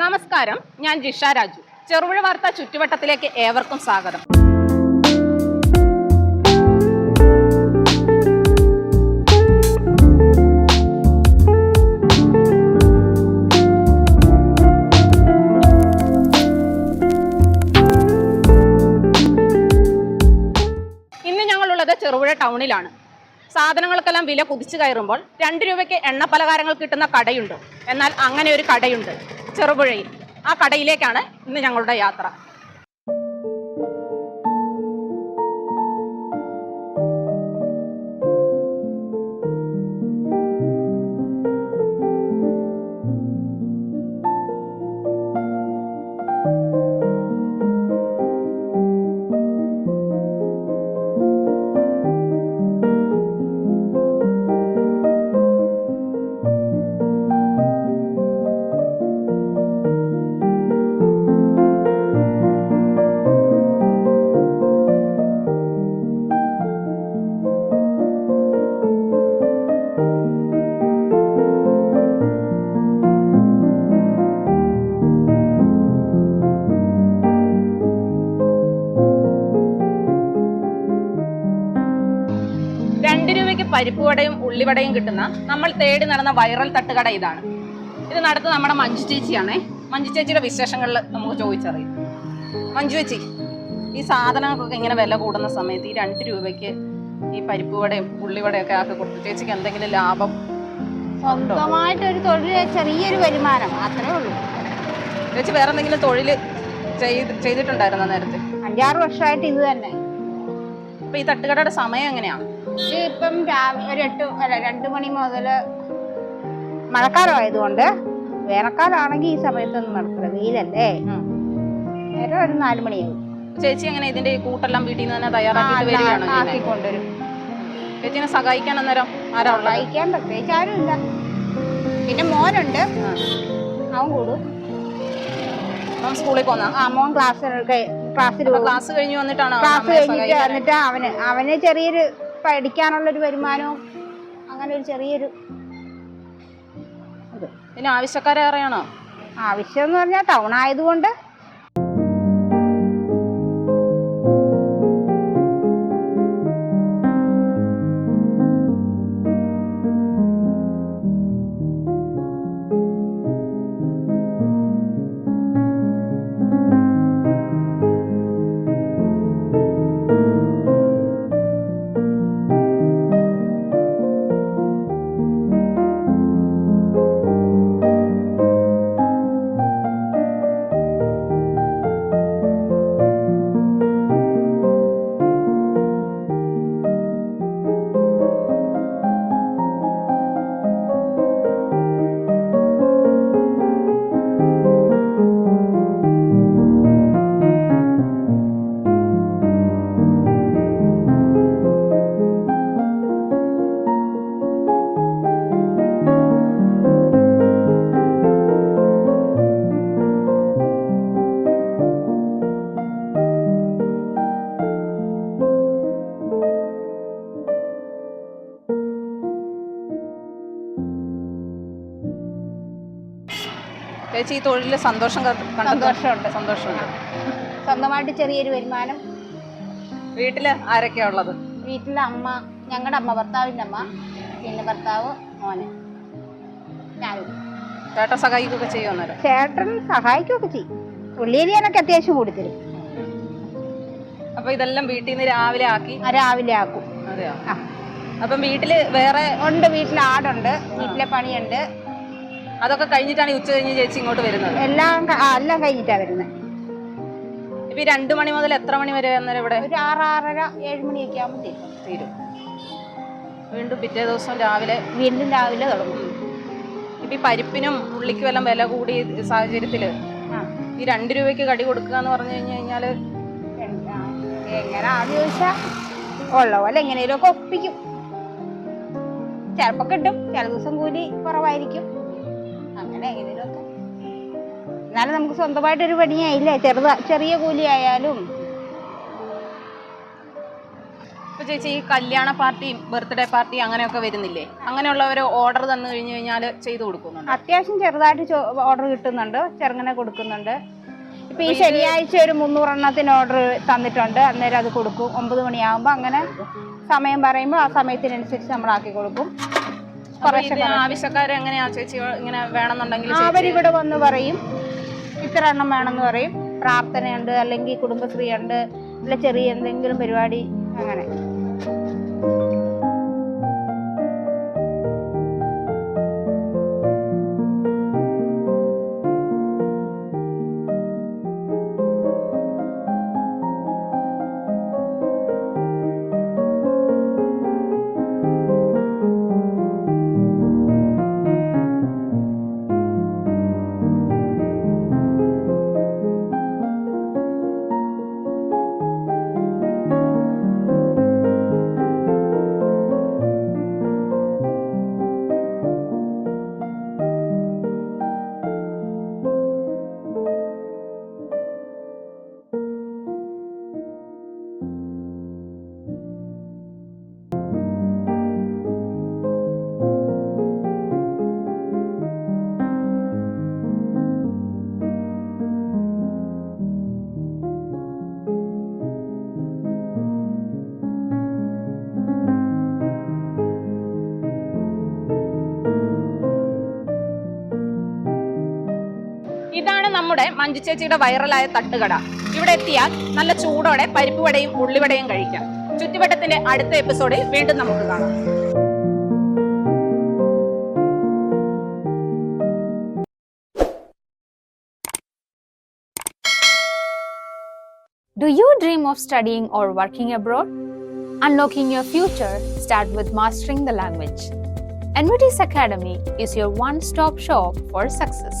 നമസ്കാരം ഞാൻ ജിഷ രാജു. ചെറുപുഴ വാർത്ത ചുറ്റുവട്ടത്തിലേക്ക് ഏവർക്കും സ്വാഗതം. ഇന്ന് ഞങ്ങളുള്ളത് ചെറുപുഴ ടൗണിലാണ്. സാധനങ്ങൾക്കെല്ലാം വില കുതിച്ചു കയറുമ്പോൾ രണ്ട് രൂപയ്ക്ക് എണ്ണ പലഹാരങ്ങൾ കിട്ടുന്ന കടയുണ്ട്. എന്നാൽ അങ്ങനെ ഒരു കടയുണ്ട്. ചെറുപുഴയിൽ ആ കടയിലേക്കാണ് ഇന്ന് ഞങ്ങളുടെ യാത്ര. രണ്ട് രൂപയ്ക്ക് പരിപ്പ് വടയും ഉള്ളിവടയും കിട്ടുന്ന നമ്മൾ തേടി നടന്ന വൈറൽ തട്ടുകട ഇതാണ്. ഇത് നടത്തുന്ന നമ്മുടെ മഞ്ജു ചേച്ചിയാണേ. മഞ്ജു ചേച്ചിയുടെ വിശേഷങ്ങളിൽ നമുക്ക് ചോദിച്ചറിയാം. മഞ്ജു ചേച്ചി ഈ സാധനങ്ങൾക്കൊക്കെ ഇങ്ങനെ വില കൂടുന്ന സമയത്ത് ഈ രണ്ട് രൂപയ്ക്ക് ഈ പരിപ്പ് വടയും ഉള്ളിവടയും ഒക്കെ ആക്കി കൊടുത്തു ചേച്ചിക്ക് എന്തെങ്കിലും ലാഭം സ്വന്തമായിട്ടൊരു തൊഴിൽ ചെറിയൊരു വരുമാനം മാത്രമേ ഉള്ളൂ. ചേച്ചി വേറെ എന്തെങ്കിലും തൊഴിൽ ചെയ്ത് ചെയ്തിട്ടുണ്ടായിരുന്നോ നേരത്തെ? അഞ്ചാറ് വർഷമായിട്ട് ഇത് തന്നെ. അപ്പൊ ഈ തട്ടുകടയുടെ സമയം എങ്ങനെയാണ്? ഇത് ഇപ്പം ഒരു എട്ട് അല്ല രണ്ട് മണി മുതൽ മഴക്കാലമായതുകൊണ്ട് വേനൽക്കാലാണെങ്കിൽ ഈ സമയത്തൊന്നും നടക്കില്ല. വെയിലല്ലേ? നേരം ഒരു നാല് മണിയാവും. ചേച്ചി എങ്ങനെ ഇതിന്റെ കൂട്ടെല്ലാം വീട്ടിൽ നിന്ന് തന്നെ വരികയാണോ ചേച്ചിനെ സഹായിക്കാൻ അന്നേരം ആരാ കഴിക്കാൻ പ്രത്യേകിച്ച് ആരുമില്ല. പിന്നെ മോനുണ്ട്. അവൻ കൂടും. സ്കൂളിൽ പോന്നാ? ആ മോൻ ക്ലാസ് ക്ലാസ്സിൽ ക്ലാസ് കഴിഞ്ഞ് വന്നിട്ടാണ് ക്ലാസ് കഴിഞ്ഞിട്ട് സഹായിക്കാൻ? വന്നിട്ട് അവന് അവന് ചെറിയൊരു പഠിക്കാനുള്ളൊരു വരുമാനവും അങ്ങനെ ഒരു ചെറിയൊരു ഇത് പിന്നെ ആവശ്യക്കാരെ അറിയണോ? ആവശ്യം എന്ന് പറഞ്ഞാൽ ടൗൺ ആയതുകൊണ്ട് ചേച്ചി ഈ തൊഴിലിൽ സന്തോഷം സന്തോഷമുണ്ട്. സന്തോഷമുണ്ട്. സ്വന്തമായിട്ട് ചെറിയൊരു വരുമാനം. വീട്ടിൽ ആരൊക്കെയാ ഉള്ളത്? വീട്ടിലെ അമ്മ ഞങ്ങളുടെ അമ്മ ഭർത്താവിന്റെ അമ്മ പിന്നെ ഭർത്താവ് മോന്. ഞാനും. ചേട്ടൻ സഹായിക്കുകയൊക്കെ ചേട്ടൻ സഹായിക്കുകയൊക്കെ ചെയ്യും. ഉള്ളിയരിയാനൊക്കെ അത്യാവശ്യം കൂടിത്തരും അപ്പൊ ഇതെല്ലാം വീട്ടിൽ നിന്ന് രാവിലെ ആക്കി? രാവിലെ ആക്കും. അതെയോ? അപ്പം വീട്ടിൽ വേറെ ഉണ്ട് വീട്ടിൽ ആടുണ്ട് വീട്ടിലെ പണിയുണ്ട്. അതൊക്കെ കഴിഞ്ഞിട്ടാണ് ഉച്ച കഴിഞ്ഞ് ചേച്ചി ഇങ്ങോട്ട് വരുന്നത്? എല്ലാം ക- ആ, എല്ലാം കഴിഞ്ഞിട്ടാ വരുന്നത് ഇപ്പൊ ഈ രണ്ടു മണി മുതൽ എത്ര മണി വരെ അന്നേരം ഇവിടെ? ഒരു ആറ് ആറര ഏഴ് മണിയൊക്കെ ആകുമ്പോൾ തീരും. തീരും. വീണ്ടും പിറ്റേ ദിവസം രാവിലെ വീണ്ടും രാവിലെ തുടങ്ങും. ഇപ്പൊ ഈ പരിപ്പിനും ഉള്ളിക്കും എല്ലാം വില കൂടിയ സാഹചര്യത്തിൽ ആ. ഈ രണ്ട് രൂപയ്ക്ക് കടി കൊടുക്കുക എന്ന് പറഞ്ഞു കഴിഞ്ഞു കഴിഞ്ഞാൽ എന്താ എങ്ങനെയാന്ന് ചോദിച്ചാ ഉള്ള പോലെ എങ്ങനെയൊക്കെ ഒപ്പിക്കും. ചിലപ്പോ കിട്ടും. ചില ദിവസം കൂലി കുറവായിരിക്കും. അങ്ങനെ എങ്ങനെയൊക്കെ എന്നാലും നമുക്ക് സ്വന്തമായിട്ടൊരു പണിയായില്ലേ? ചെറുത ചെറിയ കൂലി ആയാലും ഇപ്പൊ ചേച്ചി ഈ കല്യാണ പാർട്ടിയും ബർത്ത്ഡേ പാർട്ടി അങ്ങനെയൊക്കെ വരുന്നില്ലേ? അങ്ങനെയുള്ളവർ ഓർഡർ തന്നു കഴിഞ്ഞു കഴിഞ്ഞാൽ ചെയ്തു കൊടുക്കുന്നുണ്ട്? അത്യാവശ്യം ചെറുതായിട്ട് ഓർഡർ കിട്ടുന്നുണ്ട്. ചെറുങ്ങനെ കൊടുക്കുന്നുണ്ട്. ഇപ്പൊ ഈ ശനിയാഴ്ച ഒരു മുന്നൂറെണ്ണത്തിന് ഓർഡർ തന്നിട്ടുണ്ട്. അന്നേരം അത് കൊടുക്കും. ഒമ്പത് മണിയാകുമ്പോൾ അങ്ങനെ സമയം പറയുമ്പോൾ ആ സമയത്തിനനുസരിച്ച് നമ്മൾ ആക്കി കൊടുക്കും. ആവശ്യക്കാർ എങ്ങനെയാ ചേച്ചി ഇങ്ങനെ വേണമെന്നുണ്ടെങ്കിൽ അവരിവിടെ വന്ന് പറയും. ഇത്ര എണ്ണം വേണമെന്ന് പറയും. പ്രാർത്ഥനയുണ്ട് അല്ലെങ്കിൽ കുടുംബശ്രീ ഉണ്ട് അല്ല ചെറിയ എന്തെങ്കിലും പരിപാടി അങ്ങനെ. നമ്മുടെ മഞ്ജു ചേച്ചിയുടെ വൈറലായ തട്ടുകട ഇവിടെ എത്തിയാൽ നല്ല ചൂടോടെ പരിപ്പ് പരിപ്പുവടയും ഉള്ളിവടയും കഴിക്കാം ചുറ്റുവട്ടത്തിന്റെ അടുത്ത എപ്പിസോഡിൽ വീണ്ടും നമുക്ക് കാണാം Do you dream of studying or working abroad? Unlocking your future start with mastering the language. NVT's Academy is your one-stop shop for success.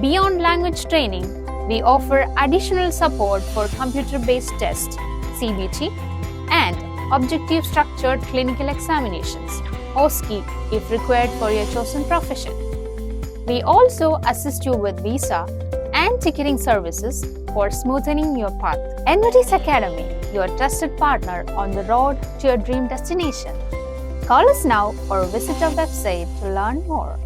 Beyond language training, we offer additional support for computer based tests, CBT, and objective structured clinical examinations, OSCE, if required for your chosen profession. We also assist you with visa and ticketing services for smoothening your path. NVT's Academy, your trusted partner on the road to your dream destination. Call us now or visit our website to learn more.